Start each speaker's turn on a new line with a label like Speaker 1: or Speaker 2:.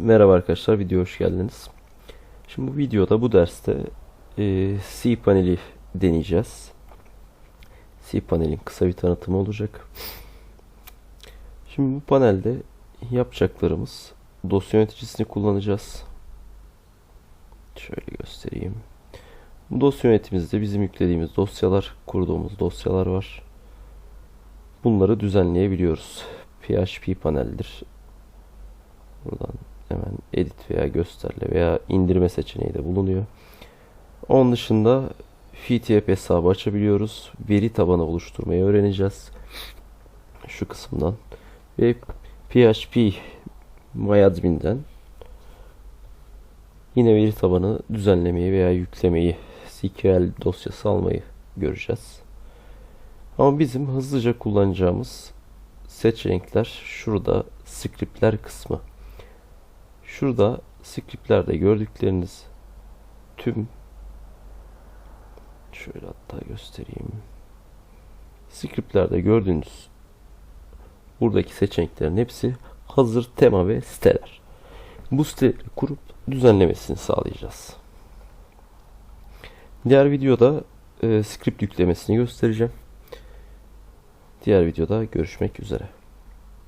Speaker 1: Merhaba arkadaşlar, videoya hoş geldiniz. Şimdi bu videoda, bu derste e, C paneli deneyeceğiz. C panelin kısa bir tanıtımı olacak. Şimdi bu panelde yapacaklarımız dosya yöneticisini kullanacağız. Şöyle göstereyim. Bu dosya yönetimimizde bizim yüklediğimiz dosyalar, kurduğumuz dosyalar var. Bunları düzenleyebiliyoruz. PHP paneldir. Buradan hemen edit veya gösterle veya indirme seçeneği de bulunuyor. Onun dışında FTP hesabı açabiliyoruz. Veri tabanı oluşturmayı öğreneceğiz. Şu kısımdan. Ve PHP MyAdmin'den yine veri tabanı düzenlemeyi veya yüklemeyi, SQL dosyası almayı göreceğiz. Ama bizim hızlıca kullanacağımız seçenekler şurada scriptler kısmı. Şurada scriptlerde gördükleriniz tüm şöyle hatta göstereyim. Scriptlerde gördüğünüz buradaki seçeneklerin hepsi hazır tema ve siteler. Bu siteleri kurup düzenlemesini sağlayacağız. Diğer videoda e, script yüklemesini göstereceğim. Diğer videoda görüşmek üzere.